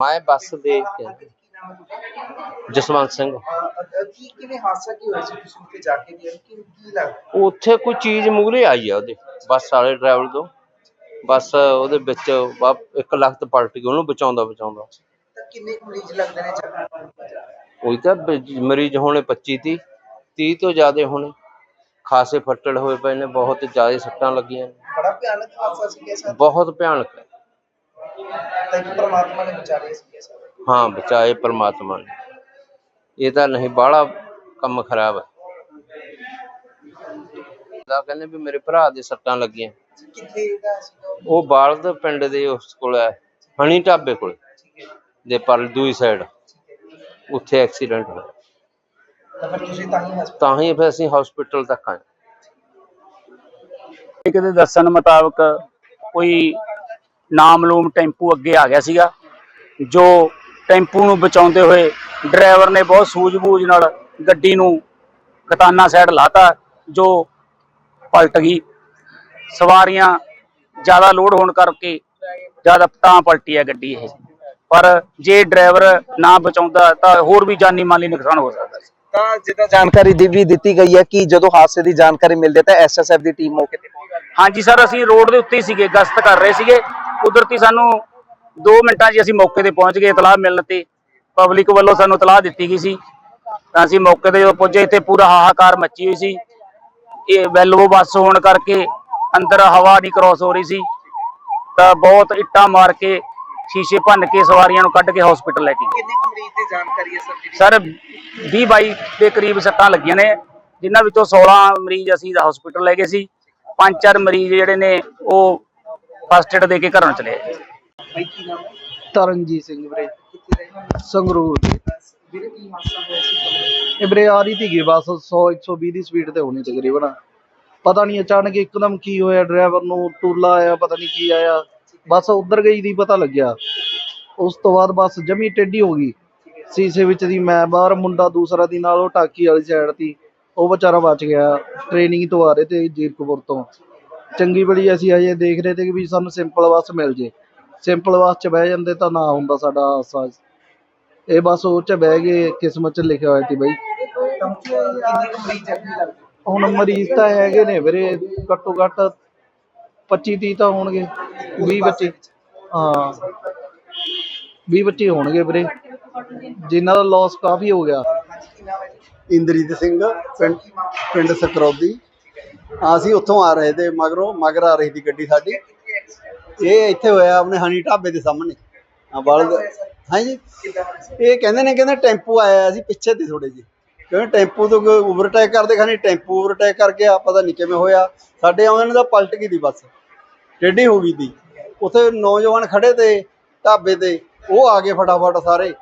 ਮੈਂ ਬੱਸ ਦੇਖ ਕੇ ਕੀ ਜਸਵੰਤ ਸਿੰਘ। ਕੀ ਕਿਵੇਂ ਹਾਦਸਾ ਕੀ ਹੋਇਆ ਸੀ ਤੁਸੀਂ ਉੱਥੇ ਜਾ ਕੇ ਵੀ? ਕੀ ਕੀ ਲੱਗ ਉੱਥੇ ਕੋਈ ਚੀਜ਼ ਮੂਹਰੇ ਆਈ ਆ ਉਹਦੇ ਬੱਸ ਵਾਲੇ ਡਰਾਈਵਰ ਤੋਂ। ਬੱਸ ਉਹਦੇ ਵਿੱਚ ਵਾ- ਇੱਕ ਲੱਖ ਪਲਟ ਗਈ ਉਹਨੂੰ ਬਚਾਉਂਦਾ ਬਚਾਉਂਦਾ। ਕਿੰਨੇ ਕੁ ਮਰੀਜ਼ ਲੱਗਦੇ ਨੇ ਜਗ੍ਹਾ ਉਹੀ ਤਾਂ ਬ- ਮਰੀਜ਼ ਹੋਣੇ 25 30 30 ਤੋਂ ਜ਼ਿਆਦਾ ਹੋਣੇ। ਖਾਸੇ ਫੱਟੜ ਹੋਏ ਪਏ ਨੇ ਬਹੁਤ ਜ਼ਿਆਦਾ ਸੱਟਾਂ ਲੱਗੀਆਂ ਨੇ। ਬੜਾ ਭਿਆਨਕ ਹਾਦਸਾ ਸੀ ਬਹੁਤ ਭਿਆਨਕ। ਹੈ ਪ੍ਰਮਾਤਮਾ ਨੇ ਸੀ ਸਰ। ਹਾਂ ਬਚਾਏ ਪ੍ਰਮਾਤਮਾ ਨੇ। ਇਹ ਤਾਂ ਨਹੀਂ ਬਾਹਲਾ ਕੰਮ ਖਰਾਬ ਹੈ ਦਾ ਕਹਿੰਦੇ ਵੀ ਮੇਰੇ ਭਰਾ ਦੇ ਸੱਟਾਂ ਲੱਗੀਆਂ। ਕਿੱਥੇ ਦਾ ਸੀਗਾ ਉਹ? ਉਹ ਬਾਲਦ ਪਿੰਡ ਦੇ ਉਸ ਕੋਲ ਹੈ ਹਣੀ ਢਾਬੇ ਕੋਲ। ਠੀਕ ਹੈ। ਦੇ ਪਰ ਦੂਈ ਸਾਈਡ ਠੀਕ ਹੈ ਉੱਥੇ ਐਕਸੀਡੈਂਟ ਹੋਇਆ। ਤਾਂ ਫਿਰ ਤੁਸੀਂ ਤਾਂ ਹੀ ਹਸਪਤਾਲ ਤਾਂ ਹੀ ਫਿਰ ਅਸੀਂ ਹਸਪੀਟਲ ਤੱਕ ਆਏ। ਇੱਕ ਦੇ ਦੱਸਣ ਮੁਤਾਬਕ ਕੋਈ ਨਾਮਲੂਮ ਟੈਂਪੂ ਅੱਗੇ ਆ ਗਿਆ ਸੀਗਾ ਜੋ ਟੈਂਪੂ ਨੂੰ ਬਚਾਉਂਦੇ ਹੋਏ ਡਰਾਈਵਰ ਨੇ ਬਹੁਤ ਸੂਝ-ਬੂਝ ਨਾਲ ਗੱਡੀ ਨੂੰ ਕਤਾਨਾ ਸਾਈਡ ਲਾਤਾ ਜੋ ਪਲਟ ਗਈ। ਸਵਾਰੀਆਂ ਜ਼ਿਆਦਾ ਲੋਡ ਹੋਣ ਕਰਕੇ ਜ਼ਿਆਦਾ ਤਾਂ ਪਲਟੀ ਹੈ ਗੱਡੀ ਇਹ। ਪਰ ਜੇ ਡਰਾਈਵਰ ਨਾ ਬਚਾਉਂਦਾ ਤਾਂ ਹੋਰ ਵੀ ਜਾਨੀ ਮਾਲੀ ਨੁਕਸਾਨ ਹੋ ਸਕਦਾ ਸੀ। ਤਾਂ ਜਿੱਦਾਂ ਜਾਣਕਾਰੀ ਦੀ ਵੀ ਦਿੱਤੀ ਗਈ ਹੈ ਕਿ ਜਦੋਂ ਹਾਦਸੇ ਦੀ ਜਾਣਕਾਰੀ ਮਿਲਦੀ ਤਾਂ ਐਸਐਸਐਫ ਦੀ ਟੀਮ ਮੌਕੇ ਤੇ ਪਹੁੰਚ ਜਾਂਦੀ ਹਾਂਜੀ ਸਰ ਅਸੀਂ ਰੋਡ ਦੇ ਉੱਤੇ ਹੀ ਸੀਗੇ ਗਸ਼ਤ ਕਰ ਰਹੇ ਸੀਗੇ। ਕੁਦਰਤੀ ਸਾਨੂੰ 2 ਮਿੰਟਾਂ 'ਚ ਅਸੀਂ ਮੌਕੇ ਤੇ ਪਹੁੰਚ ਗਏ ਇਤਲਾਹ ਮਿਲਣ ਤੇ। ਪਬਲਿਕ ਵੱਲੋਂ ਸਾਨੂੰ ਇਤਲਾਹ ਦਿੱਤੀ ਗਈ ਸੀ। ਤਾਂ ਅਸੀਂ ਮੌਕੇ ਤੇ ਜਦੋਂ ਪਹੁੰਚੇ ਇੱਥੇ ਪੂਰਾ ਹਾਹਾਕਾਰ ਮੱਚੀ ਹੋਈ ਸੀ। ਇਹ ਵੈਲਵੋ ਬੱਸ ਹੋਣ ਕਰਕੇ ਅੰਦਰ ਹਵਾ ਨਹੀਂ ਕ੍ਰੋਸ ਹੋ ਰਹੀ ਸੀ। ਤਾਂ ਬਹੁਤ ਇੱਟਾਂ ਮਾਰ ਕੇ ਸ਼ੀਸ਼ੇ ਭੰਨ ਕੇ ਸਵਾਰੀਆਂ ਨੂੰ ਕੱਢ ਕੇ ਹਸਪੀਟਲ ਲੈ ਕੇ ਗਏ। ਕਿੰਨੇ ਕੁ ਮਰੀਜ਼ ਦੀ ਜਾਣਕਾਰੀ ਹੈ ਸਰ ਸਰ 20 22 ਦੇ ਕਰੀਬ ਸੱਟਾਂ ਲੱਗੀਆਂ ਨੇ ਜਿਨ੍ਹਾਂ ਵਿੱਚੋਂ 16 ਮਰੀਜ਼ ਅਸੀਂ ਹਸਪੀਟਲ ਲੈ ਗਏ ਸੀ। ਪੰਜ ਚਾਰ ਮਰੀਜ਼ ਜਿਹੜੇ ਨੇ ਉਹ ਫਸਟ ਏਡ ਦੇ ਕੇ ਘਰੋਂ ਚਲੇ ਗਏ ਬਾਈ ਕੀ ਨਾਮ ਹੈ? ਤਰਨਜੀਤ ਸਿੰਘ ਵੀਰੇ। ਕਿੱਥੇ ਰਹਿਣਾ ਸੰਗਰੂਰ ਦੇ। ਵੀਰੇ ਕੀ ਹਾਦਸਾ ਹੋਇਆ ਸੀ? ਇਹ ਵੀਰੇ ਆ ਰਹੀ ਸੀਗੀ ਬਸ 100 120 ਦੀ ਸਪੀਡ ਤੇ ਹੋਣੀ ਤਕਰੀਬਨ। ਪਤਾ ਨਹੀਂ ਅਚਾਨਕ ਇੱਕਦਮ ਕੀ ਹੋਇਆ ਡਰਾਈਵਰ ਨੂੰ ਟੂਲਾ ਆਇਆ ਪਤਾ ਨਹੀਂ ਕੀ ਆਇਆ। ਬਸ ਉਧਰ ਗਈ ਦੀ ਪਤਾ ਲੱਗਿਆ। ਉਸ ਤੋਂ ਬਾਅਦ ਬਸ ਜਮੀ ਟੇਢੀ ਹੋ ਗਈ। ਸੀਸੇ ਵਿੱਚ ਦੀ ਮੈਂ ਬਾਹਰ ਮੁੰਡਾ ਦੂਸਰਾ ਦੀ ਨਾਲ ਉਹ ਟਾਕੀ ਵਾਲੀ ਸਾਈਡ ਤੀ ਉਹ ਵਿਚਾਰਾ ਬਚ ਗਿਆ ਟ੍ਰੇਨਿੰਗ ਤੋਂ ਆ ਰਹੇ ਤੇ ਜੀਰਕਪੁਰ ਤੋਂ। ਚੰਗੀ ਬੜੀ ਅਸੀਂ ਅਜੇ ਦੇਖ ਰਹੇ ਤੇ ਕਿ ਵੀ ਸਾਨੂੰ ਸਿੰਪਲ ਬੱਸ ਮਿਲ ਜੇ। ਸਿੰਪਲ ਬੱਸ 'ਚ ਬਹਿ ਜਾਂਦੇ ਤਾਂ ਨਾ ਹੁੰਦਾ ਸਾਡਾ ਹਾਦਸਾ ਇਹ ਬਸ ਉਹ 'ਚ ਬਹਿ ਗਏ ਕਿਸਮਤ 'ਚ ਲਿਖਿਆ ਹੋਇਆ ਸੀ ਬਈ। ਹੁਣ ਮਰੀਜ਼ ਤਾਂ ਹੈਗੇ ਨੇ ਵੀਰੇ, ਘੱਟੋ ਘੱਟ 25 30 ਤਾਂ ਹੋਣਗੇ 20 25 ਹਾਂ 20 25 ਹੋਣਗੇ ਵੀਰੇ। ਜਿਨ੍ਹਾਂ ਦਾ ਲਾਸ ਕਾਫੀ ਹੋ ਗਿਆ। ਹਾਂਜੀ ਇੰਦਰੀਤ ਸਿੰਘ ਪਿੰਡ ਪਿੰਡ ਸਕਰੌਦੀ। ਅਸੀਂ ਉੱਥੋਂ ਆ ਰਹੇ ਤੇ ਮਗਰੋਂ ਮਗਰ ਆ ਰਹੀ ਸੀ ਗੱਡੀ ਸਾਡੀ। ਇਹ ਇੱਥੇ ਹੋਇਆ ਆਪਣੇ ਹਨੀ ਢਾਬੇ ਦੇ ਸਾਹਮਣੇ। ਆ ਬਲਦ ਹਾਂਜੀ ਇਹ ਕਹਿੰਦੇ ਨੇ ਕਹਿੰਦੇ ਟੈਂਪੂ ਆਇਆ ਸੀ ਪਿੱਛੇ ਤੇ ਥੋੜੇ ਜੀ ਕਹਿੰਦੇ ਟੈਂਪੂ ਤੋਂ ਕੋਈ ਓਵਰਟੇਕ ਕਰਦੇ ਖਾਨੀ ਟੈਂਪੂ ਓਵਰਟੇਕ ਕਰ ਗਿਆ ਪਤਾ ਨਹੀਂ ਕਿਵੇਂ ਹੋਇਆ। ਸਾਡੇ ਆਉਂਦੇ ਨੇ ਤਾਂ ਪਲਟ ਗਈ ਦੀ ਬੱਸ। ਟੇਢੀ ਹੋ ਗਈ ਦੀ। ਉੱਥੇ ਨੌਜਵਾਨ ਖੜੇ ਤੇ ਢਾਬੇ ਤੇ ਉਹ ਆ ਗਏ ਫਟਾਫਟ ਸਾਰੇ।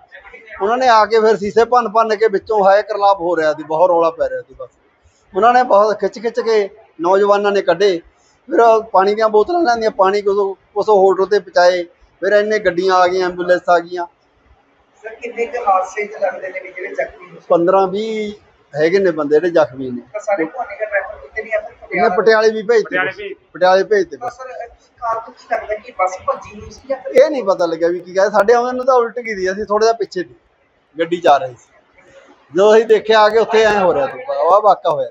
ਉਹਨਾਂ ਨੇ ਆ ਕੇ ਫਿਰ ਸੀਸੇ ਭੰਨ ਭੰਨ ਕੇ ਵਿੱਚੋਂ ਹਾਏ ਕਰਲਾਪ ਹੋ ਰਿਹਾ ਸੀ ਬਹੁਤ ਰੌਲਾ ਪੈ ਰਿਹਾ ਸੀ ਬਸ। ਉਹਨਾਂ ਨੇ ਬਹੁਤ ਖਿੱਚ ਖਿੱਚ ਕੇ ਨੌਜਵਾਨਾਂ ਨੇ ਕੱਢੇ। ਫਿਰ ਪਾਣੀ ਦੀਆਂ ਬੋਤਲਾਂ ਲੈਂਦੀਆਂ ਪਾਣੀ ਕੁਸੋ ਕੁਸੋ ਹੋਟਲ ਤੇ ਪਹੁੰਚਾਏ। ਫਿਰ ਇੰਨੇ ਗੱਡੀਆਂ ਆ ਗਈਆਂ ਐਂਬੂਲੈਂਸ ਆ ਗਈਆਂ। ਸਰ ਕਿੰਨੇ ਕੁ ਹਾਦਸੇ ਚ ਲੱਗਦੇ ਨੇ ਵੀ ਜਿਹੜੇ ਜ਼ਖਮੀ ਹੋਏ 15 20 ਹੈਗੇ ਨੇ ਬੰਦੇ ਜਿਹੜੇ ਜ਼ਖਮੀ ਨੇ। ਤਾਂ ਸਾਰੇ ਭਾਣੇ ਦਾ ਟ੍ਰੈਫਿਕ ਕਿਤੇ ਨਹੀਂ ਆ ਫਿਰ ਇਹਨੇ ਪਟਿਆਲੇ ਵੀ ਭੇਜਤੇ ਪਟਿਆਲੇ ਭੇਜਤੇ ਤਾਂ ਬਸ। ਸਰ ਕੀ ਕਾਰਨ ਕੀ ਲੱਗਦਾ ਕਿ ਬੱਸ ਭੱਜੀ ਹੋਈ ਸੀ ਜਾਂ ਫਿਰ ਇਹ ਨਹੀਂ ਪਤਾ ਲੱਗਿਆ ਵੀ ਕੀ ਕਹੇ ਸਾਡੇ ਆਉਂਦੇ ਨੂੰ ਤਾਂ ਉਲਟ ਗਈ ਦੀ ਅਸੀਂ ਥੋੜਾ ਜਿਹਾ ਪਿੱਛੇ ਸੀ। ਗੱਡੀ ਜਾ ਰਹੀ ਸੀ। ਜਦੋਂ ਅਸੀਂ ਦੇਖਿਆ ਆ ਕੇ ਉੱਥੇ ਐ ਹੋ ਰਿਹਾ ਸੀ। ਵਾਹ ਵਾਕਾ ਹੋਇਆ